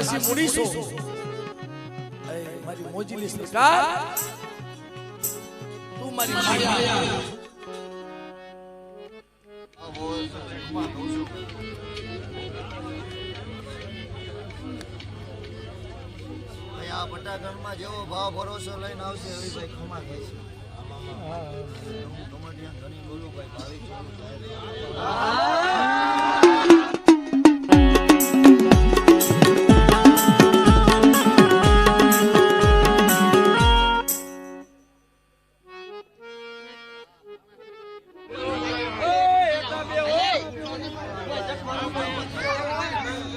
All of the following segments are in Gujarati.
છો એ મારી મોજીલી સરકાર તું મારી માયા બટાકામાં જેવો ભાવ ભરોસો લઈને આવશે હવે ભાઈ ખમા થાય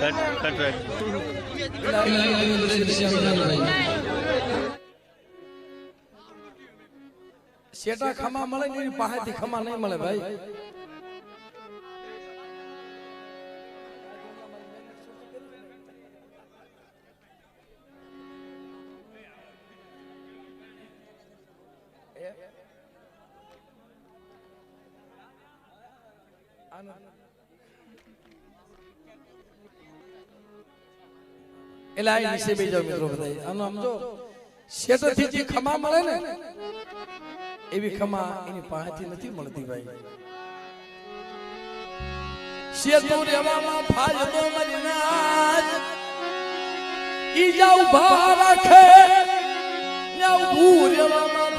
કટ કટ શેટા ખમા મળે ને પાસેથી ખમા નહીં મળે ભાઈ. એટલે આ નીચે બે જાવ મિત્રો બધા આનો આમ જો શેઠથી જે ખમા મળે ને, એવી ખમા એની પાસેથી નથી મળતી ભાઈ. શેતો રેવામાં ફાલતો મજનાજ ઈ જાવ ભા રાખે, ને ઉભું રેવામાં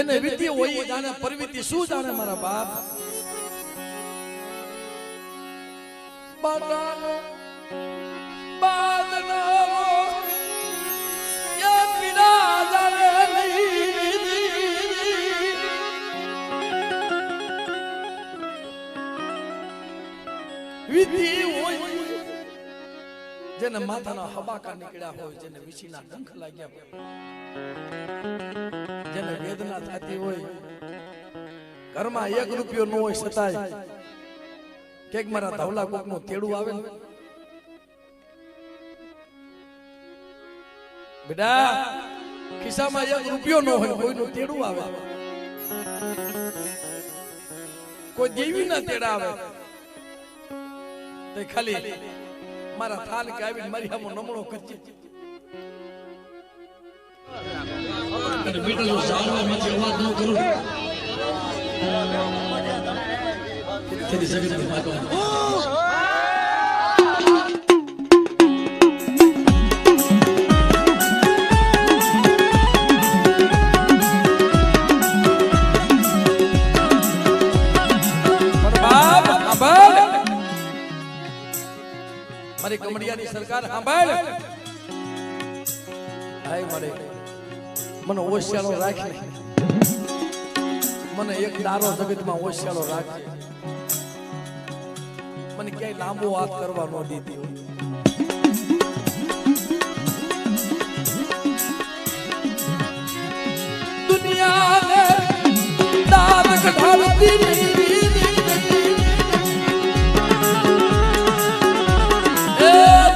જેને વિધિ હોય એ જાણે પરવિધિ શું જાણે મારા બાપ? બાટાનો બાદનો એ પીડા જાણે વિધિ હોય. જેને માથાના હબાકા નીકળ્યા હોય જેને વિશીના ડંખ લાગ્યા હોય. જેને વેદના થતી હોય, ઘરમાં એક રૂપિયો ન હોય છતાંય કેક મારા ધવલા કોકનું તેડું આવે બેટા, ખિસ્સામાં એક રૂપિયો ન હોય, કોઈનું તેડું આવે. કોઈ દેવી ના તેડા આવે. તે ખાલી મારા થાલ કે આવીને મારી આમો નમણો કરજે. અને બેટા જો સારવારમાંથી અવાજ ન કરું. મારી કમડિયાની સરકાર સાંભળ. હાય મને ઓશિયાળો રાખ. મને એક દારો જગતમાં ઓશિયાળો રાખજે મને ક્યાંય લાંબો હાથ કરવા ન દીધી હોય. દુનિયાને દાદ કઢાવતી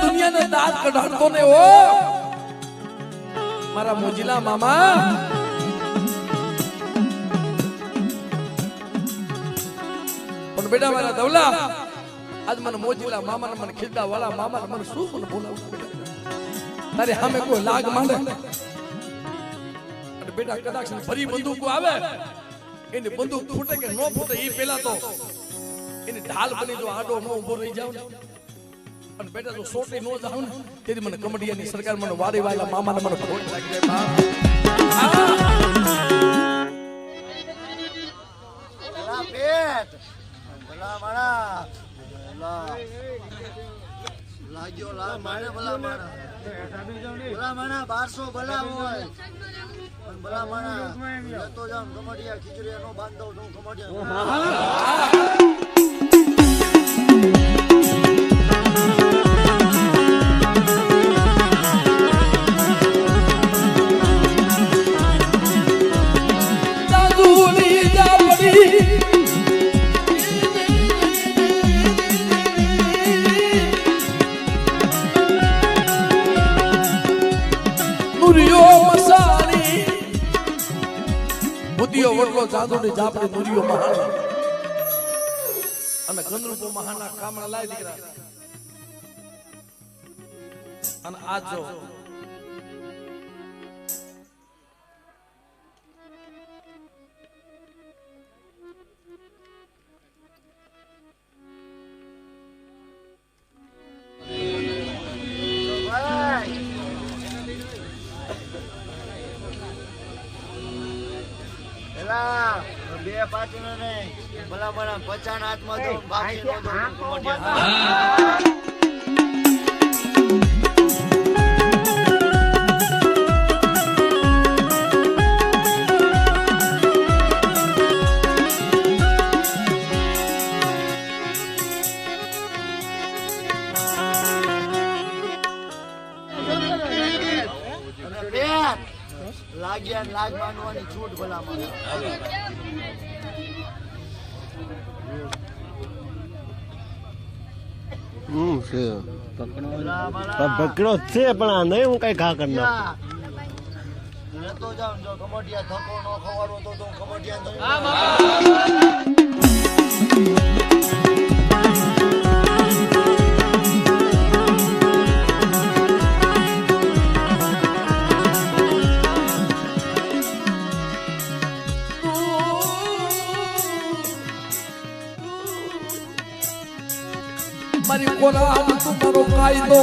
દુનિયાને કઢાડતો ને ઓ મારા મોજીલા મામા. પણ બેટા મારા દવલા આજ મને મોજીલા મામા ને મને ખીલતા વાળા મામા ને મને શું મને બોલાવું તારે સામે કોઈ લાગ માંડે? બેટા કદાચ ફરી બંદૂકો આવે એની બંદૂક ફૂટે કે ન ફૂટે એ પેલા તો એની ઢાલ બની જો આડો ન ઊભો રહી જાવ ને અને બેટા, જો સોટી નો જાવ ને, તેથી મને કમડિયાની સરકાર મને વારે વાયલા મામાને મને ફોટ લાગી લાગ્યો લા મારે ભલા માણા ભલા કમડિયા ખીચડી નો બાંધો છું કમડિયા નુરિયો જાદુ બુદ્ધિયો જાપડી મુરીઓ મહાન અને ગંદરૂપો મહાના કામણા લાય દીકરા અને આ ભલા ભલા પચાણ હાથમાં દઉં બાકી લાગ્યા લાગ માંડવાની છૂટ ભલા મને હમ, છે. ભકડો છે, પણ આ નહીં, હું કઈ ઘા કરી નાખું. જાઉં જો કમટિયા થકો ન ખવાડો તો તો હું કોરામ તમારો કાયદો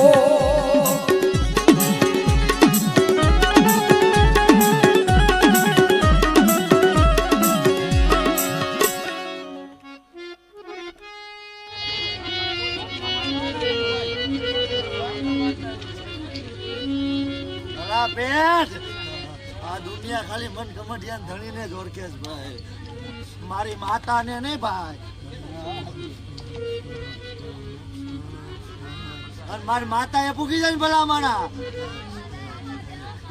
દુનિયા ખાલી મન કમટિયા ધણીને ભાઈ મારી માતાને નહીં ભાઈ. અને મારી માતા એ પૂગી જાય ને ભલા માણા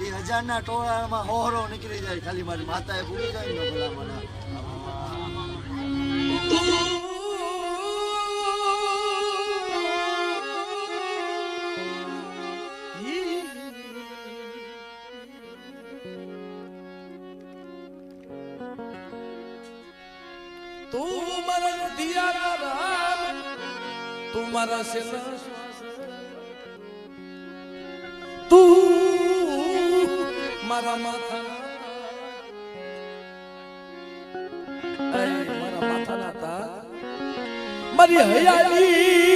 એ હજાર ના ટોળામાં હોહરો નીકળી જાય ખાલી મારી માતા એ પૂગી જાય ને તું મારા દિયા રામ, તું મારા સેના તું મારા તાજ. મારી હયાલી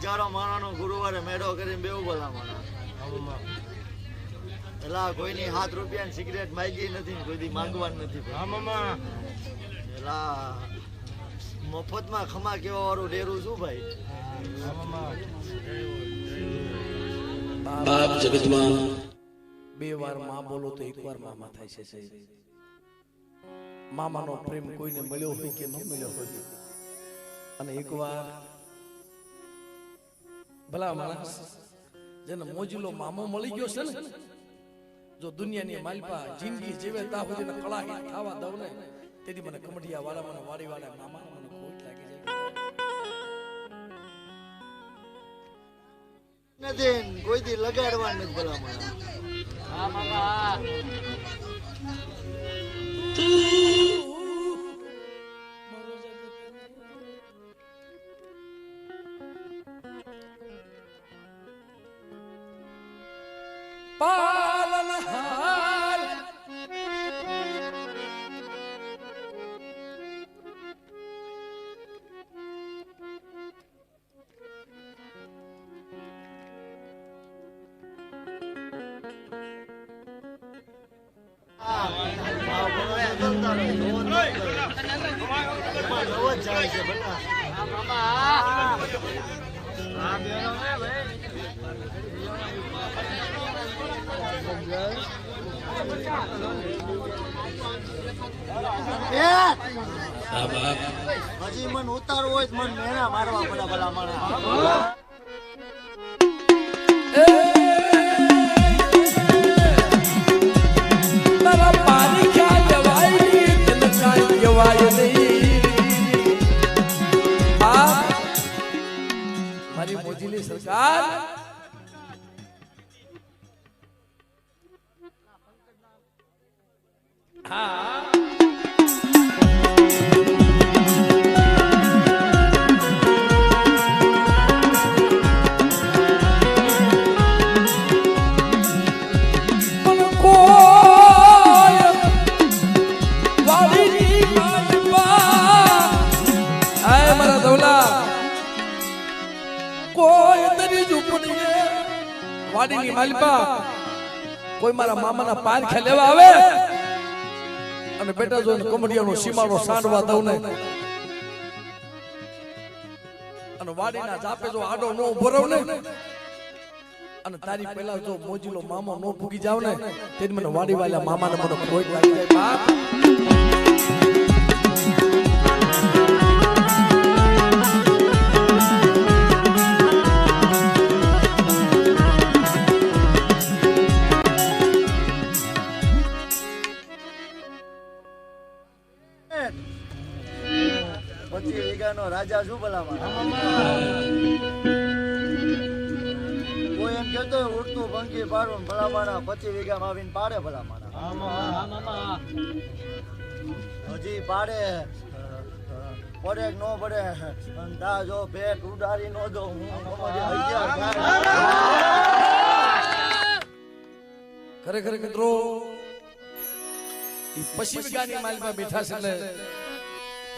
હજારો માણસનો ગુરુવારે મેળો કરીને બેવું બોલા માણસ પેલા કોઈની હાથ રૂપિયાની સિગરેટ માગી નથી કોઈ દી માંગવાની નથી પેલા એલા મફતમાં ખમા કેવા વાળું ડેરું શું ભાઈ? બાપ જગતમાં બે વારમાં બોલો તો એક વાર મામા થાય છે સાહેબ. મામાનો પ્રેમ કોઈને મળ્યો હોય કે ન મળ્યો હોય? અને એક વાર ભલા માણસ. જેને મોજીલો મામો મળી ગયો છે ને જો દુનિયાની માલપા જિંદગી જીવે તા સુધીને કળાહી થવા દઉં ને તેથી મને કમઢિયા વાળા મને વાડી વાળા મામા મને ખોટ લાગી જાય. નથી કોઈ દી લગાડવા નથી ભલા માણસ. પાલનહાર હજી મન ઉતારવું હોય મન મેણા મારવા પડે ભલા માણસ. મોજીલી સરકાર. હા. વાડીની માલિકા. કોઈ મારા મામાના પારખે લેવા આવે? અને બેટા જોઈને કોમડિયાનો સીમાનો સાંડવા દઉં ને. અને વાડીના જાપે જો આડો નો ઊભો રહું ને અને તારી પહેલા જો મોજીલો મામો નો ભૂગી જાવ ને તે મને વાડી વાળા મામાને મને કોઈ લાગી જાય બાપ. રાજા શું ભલામાં કોઈ એમ કેતો ઉડતું ભંગી પાડું ભલા માણા પચીસ વીઘામાં આવીને પાડે ભલા માણા હજી પાડે પડે નો પડે તા જો ભેટ ઉડારી નો દો. ખરેખર મિત્રો પશ્ચિમ ગાની માલમાં બેઠા છે એટલે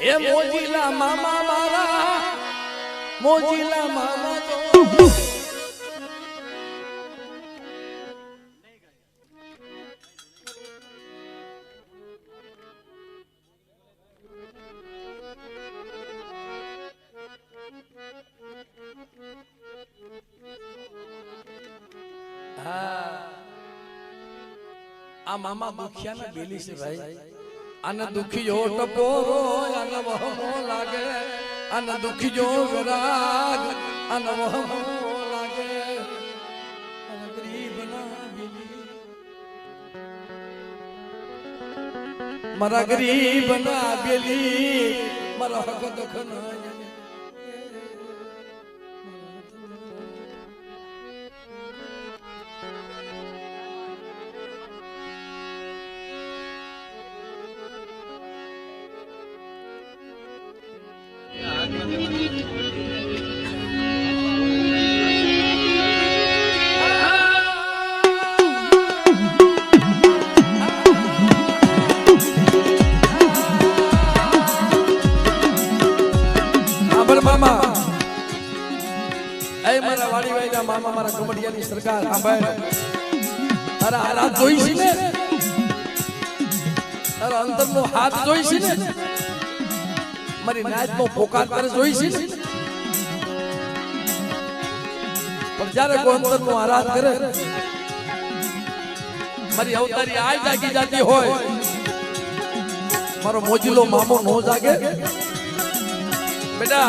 હે મોજીલા મામા મારા મોજીલા મામા આ મામા દુખિયા ને બેલી છે ભાઈ. આને દુખીયો ટપો આને વહમો લાગે. આને દુખીયો વિરાગ આને વહમો લાગે. આને ગરીબના બેલી. મારા ગરીબ ના બેલી મારા હક દખ ના મારી જોઈ ને? જાગી હોય. મારો મોજીલો મામો નો જાગે. બેટા,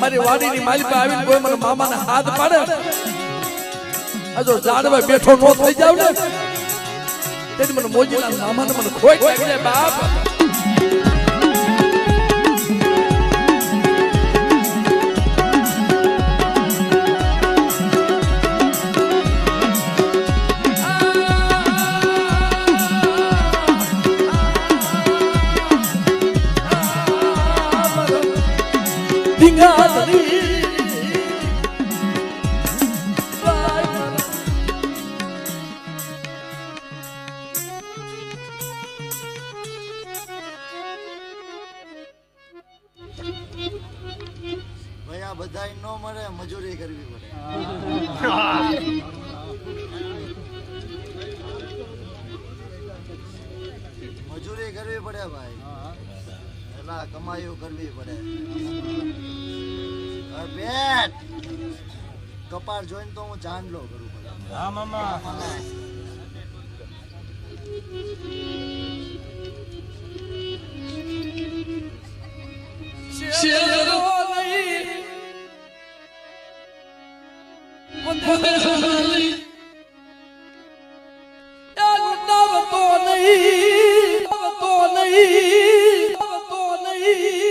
મારી વાડીની માલિકા આવી કોઈ મને હાથ પાડે? જો ઝાડવા બેઠો નો થઈ જાવ ને, તેને મને મોજીના મામાને મને ખોઈ લાગી બાપ. આ બધા ન મળે મજૂરી કરવી પડે. મજૂરી કરવી પડે ભાઈ. પેલા કમાયું કરવી પડે. બેટ કપાળ જોઈને તો હું ચાંદલો કરું પડે હા મામા. નવતો નહીં નવતો નહીં નવતો નહીં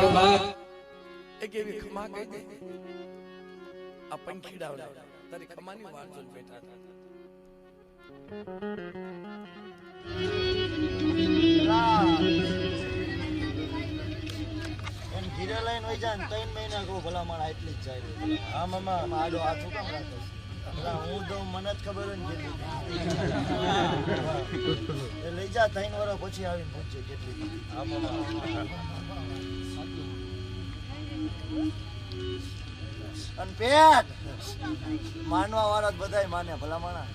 પણ બાપ એક એવી ખમા કહી દે. આ પંખીડા તારી ખમાની વાત જોઈને બેઠા ઘીરે લઈને જાય ને ત્રણ મહિના કહું ભલા મારા એટલી જ જાય. હા મામા આડો હાથ કામ રાખે હું તો મને જ ખબર હોય ને લઈ જા ત્રણ વર્ષ પછી આવીને પૂછજે કેટલી અને પેટ. માનવા વાળા બધા માને, ભલા માણા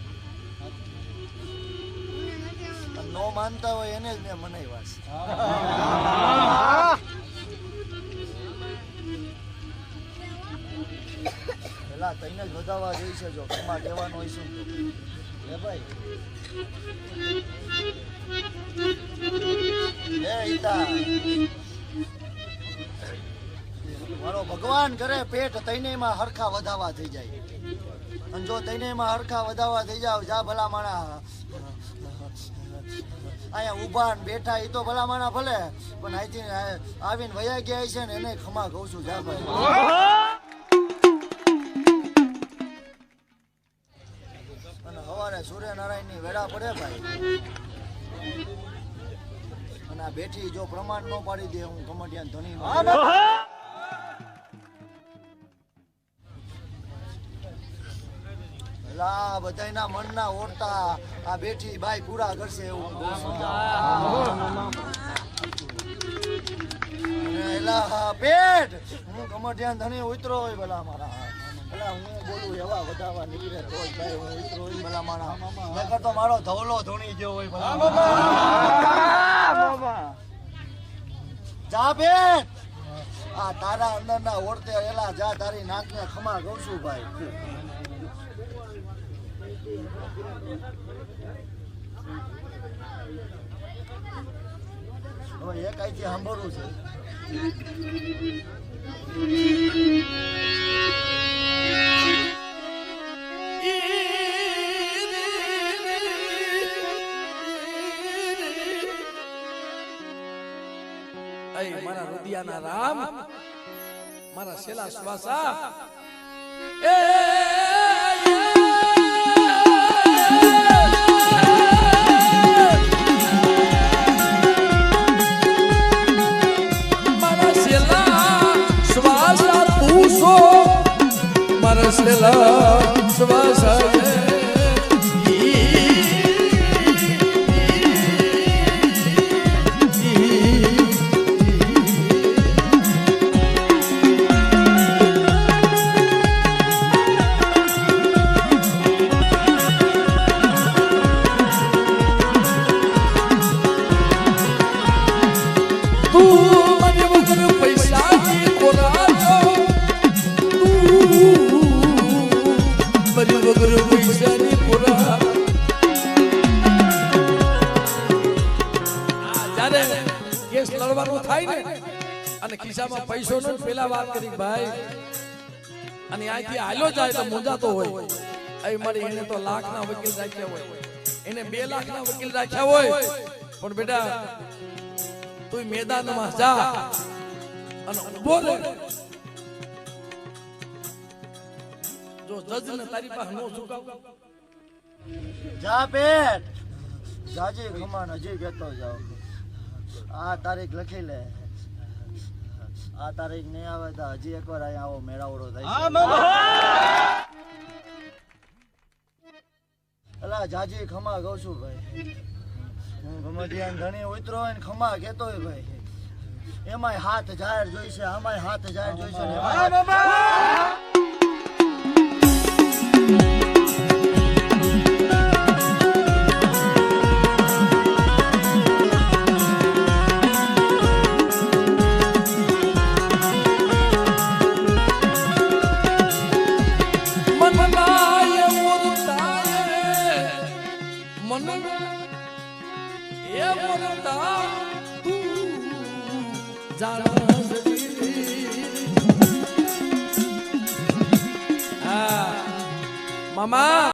નો માનતા હોય એને જ મેં મનાય વાસ પેલા તઈને જ વધાવવા જોઈ છે જો ઘરમાં કહેવાનું હોય શું? હે ભાઈ. હે ઈતા. મારો ભગવાન કરે, પેટ તૈનેમાં હરખા વધાવા થઈ જાય. અને જો તૈનેમાં હરખા વધાવા થઈ જાવ, જા ભલા માણા. અહીંયા ઊભા ને બેઠા એ તો ભલા માણા ભલે, પણ અહીંથી આવીને વયા ગયા છે ને એને ખમા કહું છું, જા ભાઈ અને સવારે સૂર્યનારાયણની વેળા પડે ભાઈ. અને આ બેઠી જો પ્રમાણ ન પાડી દે, હું કમટિયાન ધણી લા બધાયના મનના ઓરતા. આ બેઠી બાઈ પૂરા કરશે એવું હું કહું છું. એલા હા, પેટ! હું કમર ધણી ઉતરો હોય ભલા મારા ભલા હું બોલું એવા વધારવા નીકળે તો ભાઈ હું ઉતરો હોય ભલા મારા નકર તો મારો ધવલો ધોણી ગયો હોય ભલા જા પેટ! આ તારા અંદરના ઓળતે એલા જા તારી નાકને ખમા કહું છું ભાઈ. હવે એક અહીંથી સાંભળવું છે. રુદિયાના રામ મારા શેલા શ્વાસા. એ મારા શેલા શ્વાસા વારો થાય ને? અને ખિસ્સામાં પૈસો નો પેલા વાત કરી, ભાઈ, અને અહીંથી હાલ્યો જાય તો મૂંઝાતો હોય. એ મારી એને તો લાખના વકીલ રાખ્યા હોય. એને બે લાખના વકીલ રાખ્યા હોય. પણ બેટા, તું મેદાનમાં જા અને ઊભો રહે જો જજ ને તારી પાસે નો ઝુકાવ જા બેટ જાજી ખમાન હજી કહેતો જાવ આ તારીખ લખી લે. આ તારીખ નહીં આવે તો હજી એકવાર અહીંયા આવો મેળાવડો થાય અલા જાજી ખમા કહું છું ભાઈ. હું ગમડિયાન ધણી ઉતરો હોય ને ખમા કહેતો હોય ભાઈ. એમાંય હાથ જાહેર જોઈશે આમાંય હાથ જાહેર જોઈશે